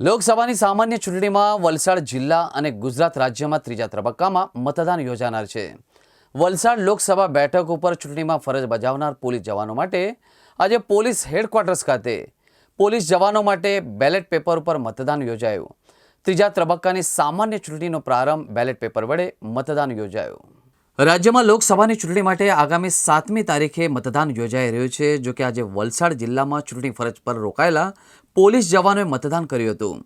લોકસભાની સામાન્ય ચૂંટણીમાં વલસાડ જિલ્લા અને ગુજરાત રાજ્યમાં ત્રીજા તબક્કામાં મતદાન યોજાનાર છે. વલસાડ લોકસભા બેઠક ઉપર ચૂંટણીમાં ફરજ બજાવનાર પોલીસ જવાનો માટે આજે પોલીસ હેડક્વાર્ટર્સ ખાતે પોલીસ જવાનો માટે બેલેટ પેપર ઉપર મતદાન યોજાયું. ત્રીજા તબક્કાની સામાન્ય ચૂંટણીનો પ્રારંભ બેલેટ પેપર વડે મતદાન યોજાયું. રાજ્યમાં લોકસભાની ચૂંટણી માટે આગામી સાતમી તારીખે મતદાન યોજાઈ રહ્યું છે, જો કે આજે વલસાડ જિલ્લામાં ચૂંટણી ફરજ પર રોકાયેલા પોલીસ જવાનોએ મતદાન કર્યું હતું.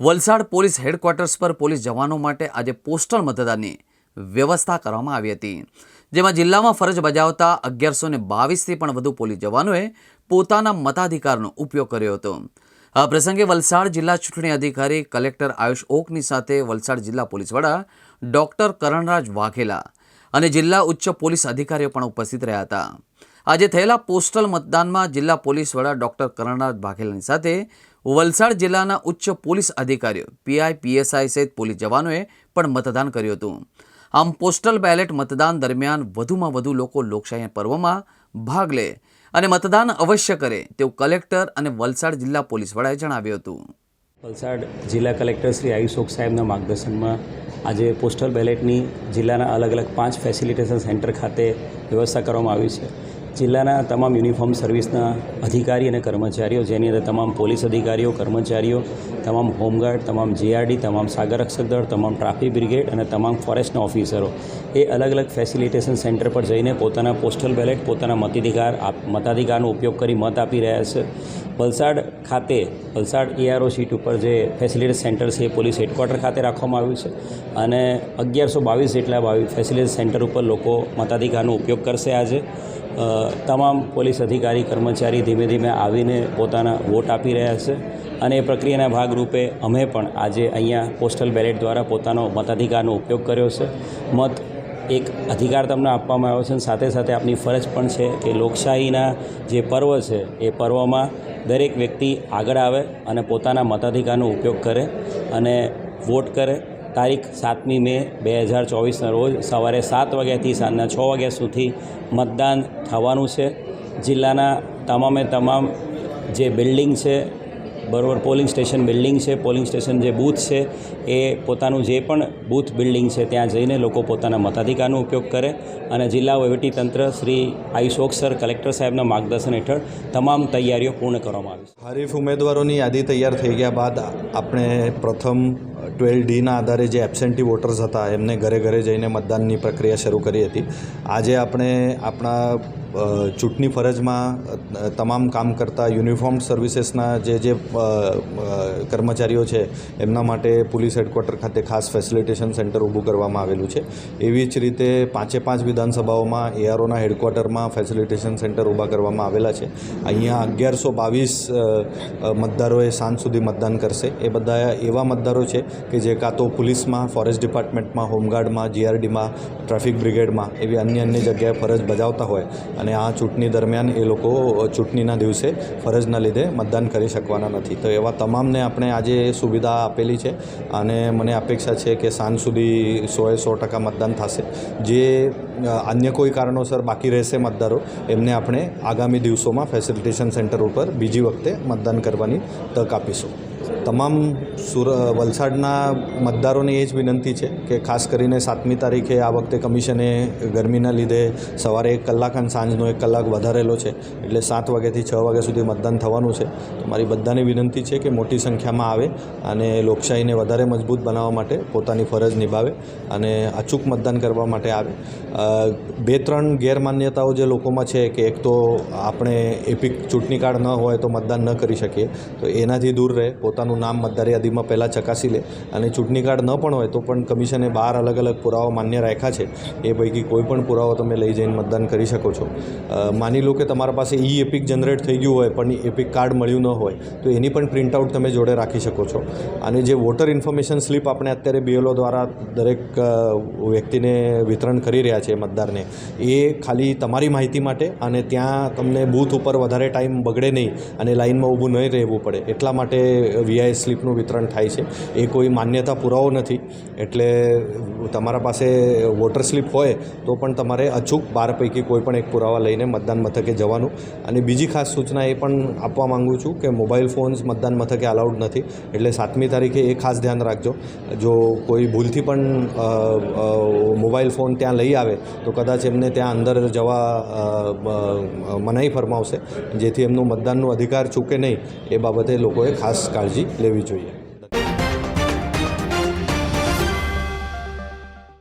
વલસાડ પોલીસ હેડક્વાર્ટર્સ પર પોલીસ જવાનો માટે આજે પોસ્ટલ મતદાનની વ્યવસ્થા કરવામાં આવી હતી. જેમાં જિલ્લામાં ફરજ બજાવતા અગિયારસો ને બાવીસથી પણ વધુ પોલીસ જવાનોએ પોતાના મતાધિકારનો ઉપયોગ કર્યો હતો. આ પ્રસંગે વલસાડ જિલ્લા ચૂંટણી અધિકારી કલેક્ટર આયુષ ઓકની સાથે વલસાડ જિલ્લા પોલીસ વડા ડૉક્ટર કરણરાજ વાઘેલા અને જિલ્લા ઉચ્ચ પોલીસ અધિકારીઓ પણ ઉપસ્થિત રહ્યા હતા. આજે થયેલા પોસ્ટલ મતદાનમાં જિલ્લા પોલીસ વડા ડૉક્ટર કરણનાથ વાઘેલાની સાથે વલસાડ જિલ્લાના ઉચ્ચ પોલીસ અધિકારીઓ, પીઆઈ, પીએસઆઈ સહિત પોલીસ જવાનોએ પણ મતદાન કર્યું હતું. આમ પોસ્ટલ બેલેટ મતદાન દરમિયાન વધુમાં વધુ લોકો લોકશાહી પર્વમાં ભાગ લે અને મતદાન અવશ્ય કરે તેવું કલેક્ટર અને વલસાડ જિલ્લા પોલીસ વડાએ જણાવ્યું હતું. વલસાડ જિલ્લા કલેક્ટર શ્રી આયુષોક સાહેબના માર્ગદર્શનમાં આજે પોસ્ટલ બેલેટની જિલ્લાના અલગ અલગ પાંચ ફેસિલિટેશન સેન્ટર ખાતે વ્યવસ્થા કરવામાં આવી છે. જિલ્લાના તમામ યુનિફોર્મ સર્વિસના અધિકારી અને કર્મચારીઓ, જેની અંદર તમામ પોલીસ અધિકારીઓ, કર્મચારીઓ, તમામ હોમગાર્ડ, તમામ જીઆરડી, તમામ સાગર રક્ષક દળ, તમામ ટ્રાફિક બ્રિગેડ અને તમામ ફોરેસ્ટના ઓફિસરો એ અલગ અલગ ફેસિલિટેશન સેન્ટર પર જઈને પોતાના પોસ્ટલ બેલેટ, પોતાના મતાધિકાર મતાધિકારનો ઉપયોગ કરી મત આપી રહ્યા છે. વલસાડ ખાતે, વલસાડ એઆરઓ સીટ ઉપર જે ફેસિલિટી સેન્ટર છે એ પોલીસ હેડક્વાર્ટર ખાતે રાખવામાં આવ્યું છે અને અગિયારસો બાવીસ જેટલા ફેસિલિટી સેન્ટર ઉપર લોકો મતાધિકારનો ઉપયોગ કરશે આજે. તમામ પોલીસ અધિકારી, કર્મચારી ધીમે ધીમે આવીને પોતાના વોટ આપી રહ્યા છે અને એ પ્રક્રિયાના ભાગરૂપે અમે પણ આજે અહીંયા પોસ્ટલ બેલેટ દ્વારા પોતાનો મતાધિકારનો ઉપયોગ કર્યો છે. મત એક અધિકાર તમને આપવામાં આવ્યો છે અને સાથે સાથે આપની ફરજ પણ છે કે લોકશાહીના જે પર્વ છે એ પર્વમાં દરેક વ્યક્તિ આગળ આવે અને પોતાના મતાધિકારનો ઉપયોગ કરે અને વોટ કરે તારીખ સાતમી મે બે હજાર ચોવીસના રોજ સવારે સાત વાગ્યાથી સાંજના છ વાગ્યા સુધી મતદાન થવાનું છે. જિલ્લાના તમામે તમામ જે બિલ્ડિંગ છે, બરોબર પોલિંગ સ્ટેશન બિલ્ડિંગ છે, પોલિંગ સ્ટેશન જે બૂથ છે, એ પોતાનું જે પણ બૂથ બિલ્ડિંગ છે, ત્યાં જઈને લોકો પોતાના મતાધિકારનો ઉપયોગ કરે અને જિલ્લા વહીવટીતંત્ર શ્રી આયુષોક સર, કલેક્ટર સાહેબના માર્ગદર્શન હેઠળ તમામ તૈયારીઓ પૂર્ણ કરવામાં આવી હરીફ ઉમેદવારોની યાદી તૈયાર થઈ ગયા બાદ આપણે પ્રથમ ટ્વેલ્વ ડીના આધારે જે એબસેન્ટી વોટર્સ હતા, એમને ઘરે ઘરે જઈને મતદાનની પ્રક્રિયા શરૂ કરી હતી. આજે આપણે આપણા ચૂંટણી ફરજમાં તમામ કામ કરતા યુનિફોર્મ સર્વિસીસના જે જે કર્મચારીઓ છે, એમના માટે પોલીસ હેડક્વાર્ટર ખાતે ખાસ ફેસિલિટેશન સેન્ટર ઊભું કરવામાં આવેલું છે. એવી જ રીતે પાંચે પાંચ વિધાનસભાઓમાં એઆરઓના હેડક્વાર્ટરમાં ફેસિલિટેશન સેન્ટર ઊભા કરવામાં આવેલા છે. અહીંયા અગિયારસો બાવીસ મતદારોએ સાંજ સુધી મતદાન કરશે. એ બધા એવા મતદારો છે કે જે કાં તો પોલીસમાં, ફોરેસ્ટ ડિપાર્ટમેન્ટમાં, હોમગાર્ડમાં જીઆરડીમાં ટ્રાફિક બ્રિગેડમાં, એવી અન્ય અન્ય જગ્યાએ ફરજ બજાવતા હોય. અને આ ચૂંટણી દરમિયાન એ લોકો ચૂંટણીના દિવસે ફરજના લીધે મતદાન કરી શકવાના નથી. તો એવા તમામને આપણે આજે સુવિધા આપેલી છે અને મને અપેક્ષા છે કે સાંજ સુધી સોએ સો ટકા મતદાન થશે. જે અન્ય કોઈ કારણોસર બાકી રહેશે મતદારો, એમને આપણે આગામી દિવસોમાં ફેસિલિટેશન સેન્ટર ઉપર બીજી વખતે મતદાન કરવાની તક આપીશું. તમામ સુર, વલસાડના મતદારોને એ જ વિનંતી છે કે ખાસ કરીને સાતમી તારીખે આ વખતે કમિશને ગરમીના લીધે સવારે એક કલાક અને સાંજનો એક કલાક વધારેલો છે. એટલે સાત વાગ્યાથી છ વાગ્યા સુધી મતદાન થવાનું છે. તો મારી બધાને વિનંતી છે કે મોટી સંખ્યામાં આવે અને લોકશાહીને વધારે મજબૂત બનાવવા માટે પોતાની ફરજ નિભાવે અને અચૂક મતદાન કરવા માટે આવે. બે ત્રણ ગેરમાન્યતાઓ જે લોકોમાં છે કે એક તો આપણે એપિક ચૂંટણી કાર્ડ ન હોય તો મતદાન ન કરી શકીએ. તો એનાથી દૂર રહે, પોતાનું નામ મતદાર યાદીમાં પહેલાં ચકાસી લે અને ચૂંટણી કાર્ડ ન પણ હોય તો પણ કમિશને બહાર અલગ અલગ પુરાવા માન્ય રાખ્યા છે. એ પૈકી કોઈ પણ પુરાવો તમે લઈ જઈને મતદાન કરી શકો છો. માની લો કે તમારા પાસે ઈ એપિક જનરેટ થઈ ગયું હોય પણ એપિક કાર્ડ મળ્યું ન હોય તો એની પણ પ્રિન્ટઆઉટ તમે જોડે રાખી શકો છો. અને જે વોટર ઇન્ફોર્મેશન સ્લીપ આપણે અત્યારે બીએલઓ દ્વારા દરેક વ્યક્તિને વિતરણ કરી રહ્યા છે મતદારને એ ખાલી તમારી માહિતી માટે અને ત્યાં તમને બૂથ ઉપર વધારે ટાઈમ બગડે નહીં અને લાઇનમાં ઊભું નહીં રહેવું પડે. એટલા માટે અ, વીઆઈ સ્લીપનું વિતરણ થાય છે. એ કોઈ માન્યતા પુરાવો નથી. એટલે તમારા પાસે વોટર સ્લીપ હોય તો પણ તમારે અચૂક બાર પૈકી કોઈ પણ એક પુરાવા લઈને મતદાન મથકે જવાનું. અને બીજી ખાસ સૂચના એ પણ આપવા માંગુ છું કે મોબાઈલ ફોન્સ મતદાન મથકે અલાઉડ નથી. એટલે સાતમી તારીખે એ ખાસ ધ્યાન રાખજો. જો કોઈ ભૂલથી પણ મોબાઈલ ફોન ત્યાં લઈ આવે, તો કદાચ એમને ત્યાં અંદર જવા મનાઈ ફરમાવશે. જેથી એમનું મતદાનનો અધિકાર ચૂકે નહીં. એ બાબતે લોકોએ ખાસ કાળજી લેવી જોઈએ.